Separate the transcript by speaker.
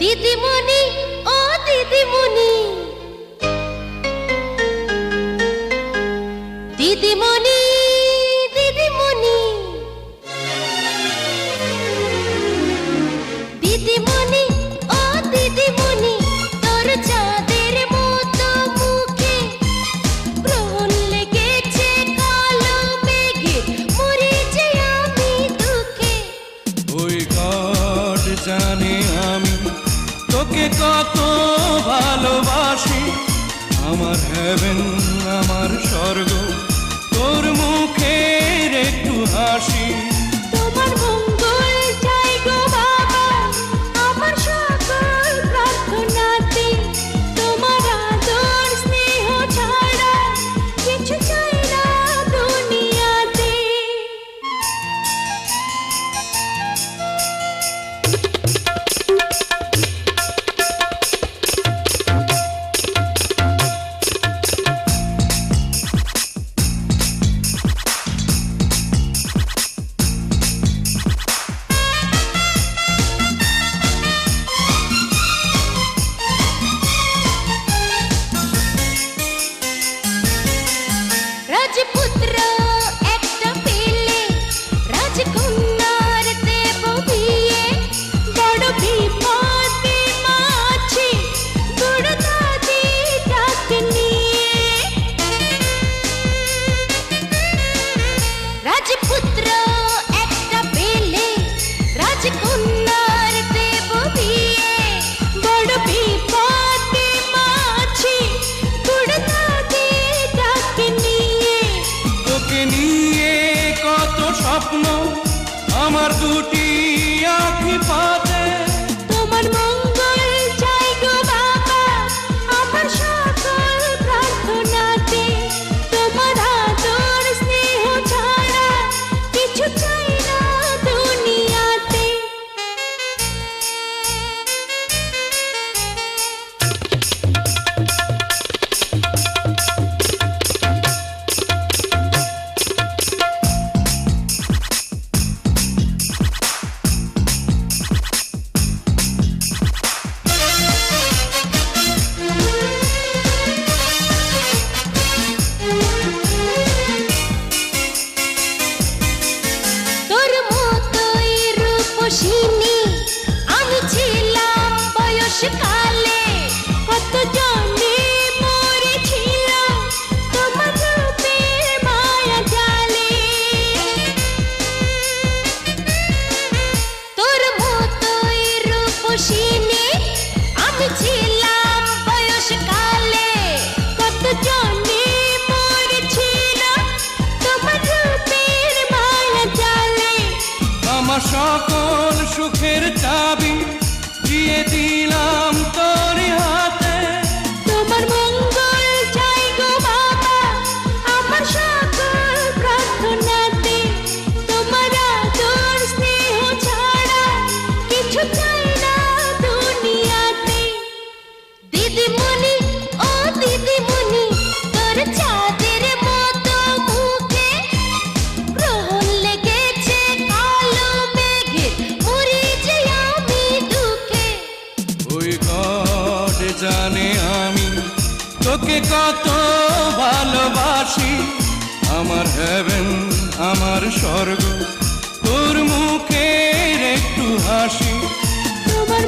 Speaker 1: দিদিমণি, ও দিদিমণি। দিদিমণি দিদিমণি। দিদিমণি, ও দিদিমণি, তোর চাঁদের মতো মুখে প্রহণ লেগেছে কালো মেঘে মরেছে আমি দুঃখে।
Speaker 2: ওই কাঠ জানে তোমাকে কত ভালোবাসি। আমার হেভেন আমার স্বর্গ
Speaker 1: otro. সকল
Speaker 2: সুখের চাবি দিয়ে দিল জানে আমি? তোকে কত ভালোবাসি। আমার হেভেন আমার স্বর্গ তোর মুখের একটু হাসি। তোমার